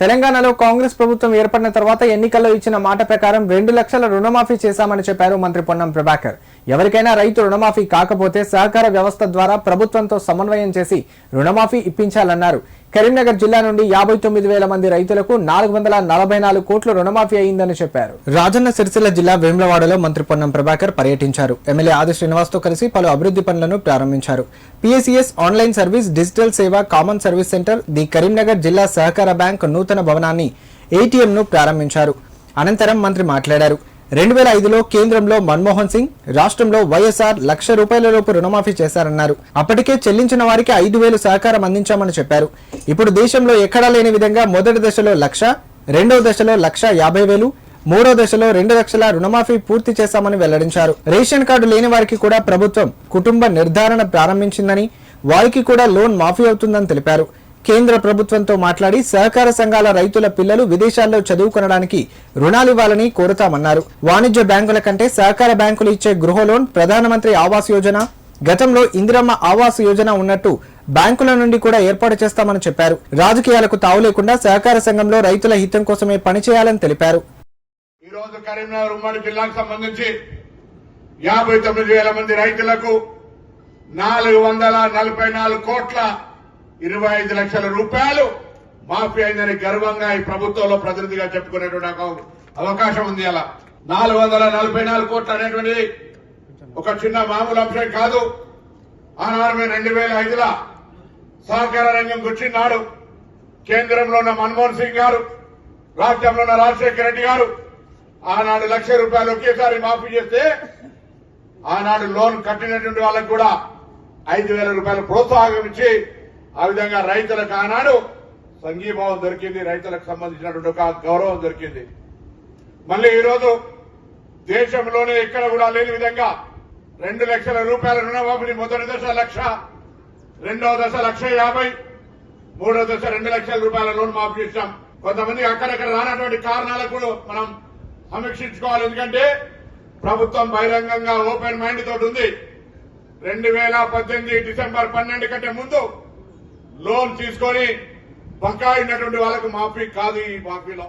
తెలంగాణలో కాంగ్రెస్ ప్రభుత్వం ఏర్పడిన తర్వాత ఎన్నికల్లో ఇచ్చిన మాట ప్రకారం రెండు లక్షల రుణమాఫీ చేశామని చెప్పారు మంత్రి పొన్నం ప్రభాకర్. ఎవరికైనా రైతు రుణమాఫీ కాకపోతే సహకార వ్యవస్థ ద్వారా ప్రభుత్వంతో సమన్వయం చేసి రుణమాఫీ ఇప్పించాలన్నారు. కరీంనగర్ జిల్లా నుండి యాభై తొమ్మిది వేల మంది రైతులకు నాలుగు వందల నలభై నాలుగు కోట్ల రుణమాఫీ అయిందని చెప్పారు. రాజన్న సిరిసిల్ల జిల్లా వేములవాడలో మంత్రి పొన్నం ప్రభాకర్ పర్యటించారు. ఎమ్మెల్యే ఆది శ్రీనివాస్తో కలిసి పలు అభివృద్ధి పనులను ప్రారంభించారు. పిఎస్ఈఎస్ ఆన్లైన్ సర్వీస్ డిజిటల్ సేవ common service centre the Karimnagar జిల్లా సహకార బ్యాంక్ నూతన భవనాన్ని ఏటీఎంను ప్రారంభించారు. అనంతరం మంత్రి మాట్లాడారు. రెండు వేల ఐదులో కేంద్రంలో మన్మోహన్ సింగ్ రాష్ట్రంలో వైఎస్ఆర్ లక్ష రూపాయల లోపు రుణమాఫీ చేశారన్నారు. అప్పటికే చెల్లించిన వారికి ఐదు వేలు సహకారం అందించామని చెప్పారు. ఇప్పుడు దేశంలో ఎక్కడా లేని విధంగా మొదటి దశలో లక్ష రెండో దశలో లక్ష యాభై వేలు మూడో దశలో రెండు లక్షల రుణమాఫీ పూర్తి చేశామని వెల్లడించారు. రేషన్ కార్డు లేని వారికి కూడా ప్రభుత్వం కుటుంబ నిర్ధారణ ప్రారంభించిందని వారికి కూడా లోన్ మాఫీ అవుతుందని తెలిపారు. కేంద్ర ప్రభుత్వంతో మాట్లాడి సహకార సంఘాల రైతుల పిల్లలు విదేశాల్లో చదువుకొనడానికి రుణాలివ్వాలని కోరుతామన్నారు. వాణిజ్య బ్యాంకుల కంటే సహకార బ్యాంకులు ఇచ్చే గృహ లోన్ ప్రధానమంత్రి ఆవాస్ యోజన గతంలో ఇందిరమ్మ ఆవాస్ యోజన ఉన్నట్టు బ్యాంకుల నుండి కూడా ఏర్పాటు చేస్తామని చెప్పారు. రాజకీయాలకు తావు లేకుండా సహకార సంఘంలో రైతుల హితం కోసమే పనిచేయాలని తెలిపారు. ఈ రోజు కరీంనగర్ ఉమ్మడి జిల్లాకు సంబంధించి యాభై తొమ్మిది వేల మంది రైతులకు నాలుగు వందల నలభై నాలుగు కోట్ల ఇరవై ఐదు లక్షల రూపాయలు మాఫీ అయిందని గర్వంగా ఈ ప్రభుత్వంలో ప్రతినిధిగా చెప్పుకునేటువంటి అవకాశం ఉంది అలా. నాలుగు వందల నలభై నాలుగు కోట్లు అనేటువంటిది ఒక చిన్న మామూలు అంశం కాదు. ఆనాడు మేము రెండు వేల ఐదులో సహకార రంగం కూర్చున్నాడు కేంద్రంలో ఉన్న మన్మోహన్ సింగ్ గారు రాష్ట్రంలో ఉన్న రాజశేఖర రెడ్డి గారు ఆనాడు లక్ష రూపాయలు ఒకేసారి మాఫీ చేస్తే ఆనాడు లోన్ కట్టినటువంటి వాళ్ళకు కూడా ఐదు వేల రూపాయలు ప్రోత్సాహం ఇచ్చి ఆ విధంగా రైతులకు ఆనాడు సంఘీభావం దొరికింది రైతులకు సంబంధించినటువంటి ఒక గౌరవం దొరికింది. మళ్ళీ ఈరోజు దేశంలోనే ఎక్కడ కూడా లేని విధంగా రెండు లక్షల రూపాయల రుణమాఫీని మొదటి దశ లక్ష రెండవ దశ లక్ష యాభై మూడో దశ రెండు లక్షల రూపాయల లోన్ మాఫీ చేశాం. కొంతమంది అక్కడక్కడ రానటువంటి కారణాలకు కూడా మనం సమీక్షించుకోవాలి. ఎందుకంటే ప్రభుత్వం బహిరంగంగా ఓపెన్ మైండ్ తోటి ఉంది. రెండు వేల పద్దెనిమిది డిసెంబర్ పన్నెండు కంటే ముందు లోన్ తీసుకొని బకాయి ఉన్నటువంటి వాళ్ళకు మాఫీ కాదు ఈ మాఫీలో.